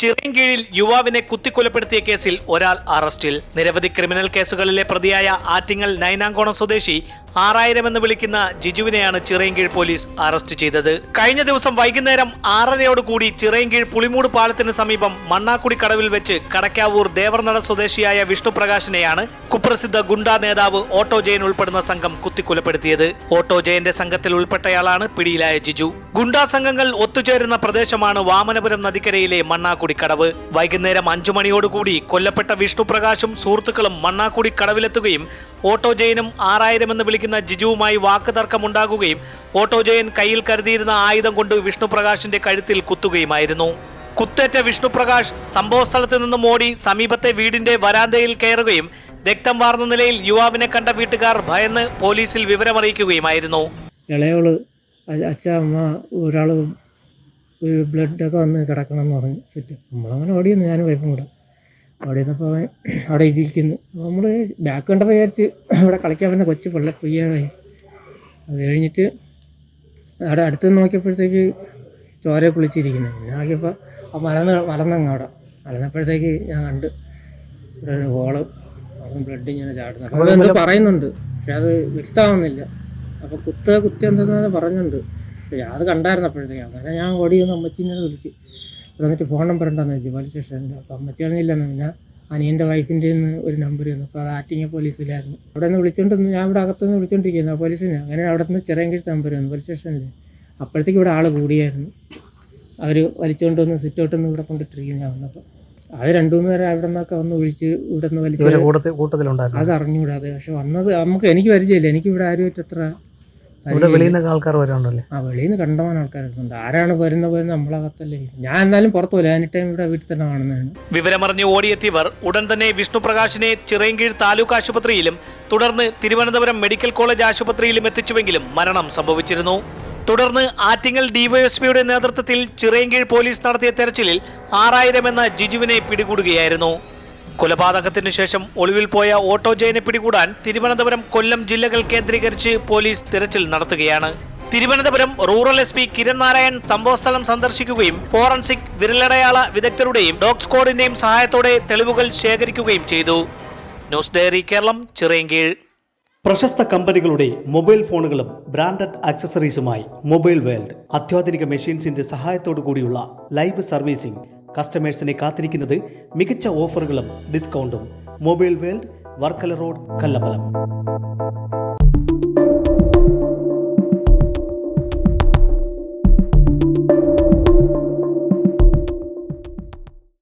ചിറയൻകീഴിൽ യുവാവിനെ കുത്തിക്കൊലപ്പെടുത്തിയ കേസിൽ ഒരാൾ അറസ്റ്റിൽ. നിരവധി ക്രിമിനൽ കേസുകളിലെ പ്രതിയായ ആറ്റിങ്ങൽ നൈനാങ്കോണം സ്വദേശി ആറായിരം എന്ന് വിളിക്കുന്ന ജിജുവിനെയാണ് ചിറയൻകീഴ് പോലീസ് അറസ്റ്റ് ചെയ്തത്. കഴിഞ്ഞ ദിവസം വൈകുന്നേരം ആറരയോട് കൂടി ചിറയൻകീഴ് പുളിമൂട് പാലത്തിന് സമീപം മണ്ണാക്കുടി കടവിൽ വെച്ച് കടക്കാവൂർ ദേവർനട സ്വദേശിയായ വിഷ്ണുപ്രകാശിനെയാണ് കുപ്രസിദ്ധ ഗുണ്ടാ നേതാവ് ഓട്ടോ ജയൻ ഉൾപ്പെടുന്ന സംഘം കുത്തിക്കൊലപ്പെടുത്തിയത്. ഓട്ടോ ജയന്റെ സംഘത്തിൽ ഉൾപ്പെട്ടയാളാണ് പിടിയിലായ ജിജു. ഗുണ്ടാ സംഘങ്ങൾ ഒത്തുചേരുന്ന പ്രദേശമാണ് വാമനപുരം നദിക്കരയിലെ മണ്ണാക്കുടി കടവ്. വൈകുന്നേരം അഞ്ചു മണിയോടുകൂടി കൊല്ലപ്പെട്ട വിഷ്ണുപ്രകാശും സുഹൃത്തുക്കളും മണ്ണാക്കുടി കടവിലെത്തുകയും ഓട്ടോ ജയനും ആറായിരം എന്ന് വിളിക്കുന്ന ജിജുവുമായി വാക്കുതർക്കമുണ്ടാകുകയും ഓട്ടോജയൻ കയ്യിൽ കരുതിയിരുന്ന ആയുധം കൊണ്ട് വിഷ്ണുപ്രകാശിന്റെ കഴുത്തിൽ കുത്തുകയുമായിരുന്നു. കുത്തേറ്റ വിഷ്ണുപ്രകാശ് സംഭവസ്ഥലത്ത് നിന്നും ഓടി സമീപത്തെ വീടിന്റെ വരാന്തയിൽ കയറുകയും രക്തം വാർന്ന നിലയിൽ യുവാവിനെ കണ്ട വീട്ടുകാർ ഭയന്ന് പോലീസിൽ വിവരമറിയിക്കുകയുമായിരുന്നു. ഇളയോൾ അച്ഛ അമ്മ ഒരാൾ ബ്ലഡൊക്കെ വന്ന് കിടക്കണം എന്ന് പറഞ്ഞു. ചുറ്റും നമ്മളങ്ങനെ ഓടിയെന്ന് ഞാനും വൈഫും കൂടെ. ഓടിയപ്പോൾ അവൻ അവിടെ ഇരിക്കുന്നു. നമ്മൾ ബാക്ക് കണ്ടപ്പോൾ വിചാരിച്ച് അവിടെ കളിക്കാൻ പറ്റുന്ന കൊച്ചു പിള്ള പുയ്യാതായി അത് കഴിഞ്ഞിട്ട് അവിടെ അടുത്ത് നോക്കിയപ്പോഴത്തേക്ക് ചോര കുളിച്ചിരിക്കുന്നു പിന്നെ നോക്കിയപ്പോൾ ആ മലന്ന് മലന്നങ്ങ് അവിടെ. മലന്നപ്പോഴത്തേക്ക് ഞാൻ കണ്ട്. ഇവിടെ ഒരു ഹോൾ അവിടെ ബ്ലഡ് ഇങ്ങനെ ചാടുന്നു. അപ്പോൾ എന്തോ പറയുന്നുണ്ട്. പക്ഷെ അത് വ്യക്തമാവുന്നില്ല. അപ്പോൾ കുത്ത കുത്തി എന്തെന്ന് പറഞ്ഞിട്ടുണ്ട്. പക്ഷേ അത് കണ്ടായിരുന്നു അപ്പോഴത്തേക്ക് അങ്ങനെ ഞാൻ ഓടി അമ്മച്ചിങ്ങനെ അമ്മച്ചീനെ വിളിച്ച് ഇവിടെ വന്നിട്ട് ഫോൺ നമ്പർ ഉണ്ടോയെന്ന് ചോദിച്ചു പോലീസ് സ്റ്റേഷനിൽ അപ്പോൾ അമ്മച്ചിയാണെങ്കിൽ ഇല്ലെന്ന് പിന്നെ അനിയന്റെ വൈഫിന്റെ ഒരു നമ്പർ തന്നു അപ്പോൾ അത് ആറ്റിങ്ങ പോലീസിലായിരുന്നു അവിടെ നിന്ന് വിളിച്ചോണ്ട് ഞാൻ ഇവിടെ അകത്തുനിന്ന് വിളിച്ചോണ്ടിരിക്കുന്നു. ആ പോലീസിന് അങ്ങനെ അവിടെ നിന്ന് ചെറിയ നമ്പർ വന്നു. പോലീസ് സ്റ്റേഷനിൽ അപ്പോഴത്തേക്ക് ഇവിടെ ആൾ കൂടിയായിരുന്നു. അവർ വലിച്ചുകൊണ്ട് വന്ന് സിറ്റൗട്ടിൽ ഒന്ന് ഇവിടെ കൊണ്ടിട്ടിരിക്കുന്നു ഞാൻ വന്നപ്പോൾ അത് രണ്ടു മൂന്ന് പേരെ അവിടെ നിന്നൊക്കെ ഒന്ന് വിളിച്ച് ഇവിടെ നിന്ന് വലിച്ചു കൂട്ടത്തിലുണ്ടായിരുന്നു അത് അറിഞ്ഞുകൂടാ അത് പക്ഷെ വന്നത് നമുക്ക് എനിക്ക് പരിചയമില്ല. എനിക്ക് ഇവിടെ ആരും അത്ര ഇവിടെ വെളിയിൽ നിന്നൊക്കെ ആൾക്കാർ വരാണ്ടല്ലേ ആ വെളിയിൽ നിന്ന് കണ്ടവൻ ആൾക്കാരുണ്ട് ആരാണ് വരുന്ന പോയത് നമ്മളകത്തല്ലേ. ഞാൻ എന്നാലും പുറത്തു പോലെ എനി ടൈം ഇവിടെ വീട്ടിൽ തന്നെ കാണുന്നതാണ്. വിവരമറിഞ്ഞ് ഓടിയെത്തിയവർ ഉടൻ തന്നെ വിഷ്ണുപ്രകാശിനെ ചിറയൻകീഴ് താലൂക്ക് ആശുപത്രിയിലും തുടർന്ന് തിരുവനന്തപുരം മെഡിക്കൽ കോളേജ് ആശുപത്രിയിലും എത്തിച്ചുവെങ്കിലും മരണം സംഭവിച്ചിരുന്നു. തുടർന്ന് ആറ്റിങ്ങൽ ഡിവൈഎസ്പിയുടെ നേതൃത്വത്തിൽ ചിറയൻകീഴ് പോലീസ് നടത്തിയ തെരച്ചിലിൽ ആറായിരം എന്ന ജിജുവിനെ പിടികൂടുകയായിരുന്നു. കൊലപാതകത്തിനു ശേഷം ഒളിവിൽ പോയ ഓട്ടോ ജയനെ പിടികൂടാൻ തിരുവനന്തപുരം കൊല്ലം ജില്ലകൾ കേന്ദ്രീകരിച്ച് പോലീസ് തിരച്ചിൽ നടത്തുകയാണ്. Thiruvananthapuram rural S P Kiran Narayan സംഭവസ്ഥലം സന്ദർശിക്കുകയും ഫോറൻസിക് വിരലടയാള വിദഗ്ധരുടെയും ഡോഗ് സ്ക്വാഡിന്റെയും സഹായത്തോടെ തെളിവുകൾ ശേഖരിക്കുകയും ചെയ്തു. News diary Kerala Chirayinkeezhu. പ്രശസ്ത കമ്പനികളുടെ മൊബൈൽ ഫോണുകളും ബ്രാൻഡഡ് ആക്സസറീസുമായി മൊബൈൽ വേൾഡ് അത്യാധുനിക മെഷീൻസിന്റെ സഹായത്തോടു കൂടിയുള്ള ലൈവ് സർവീസിംഗ് കസ്റ്റമേഴ്സിനെ കാത്തിരിക്കുന്നത് മികച്ച ഓഫറുകളും ഡിസ്കൗണ്ടും. Mobile world Varkala road Kallambalam.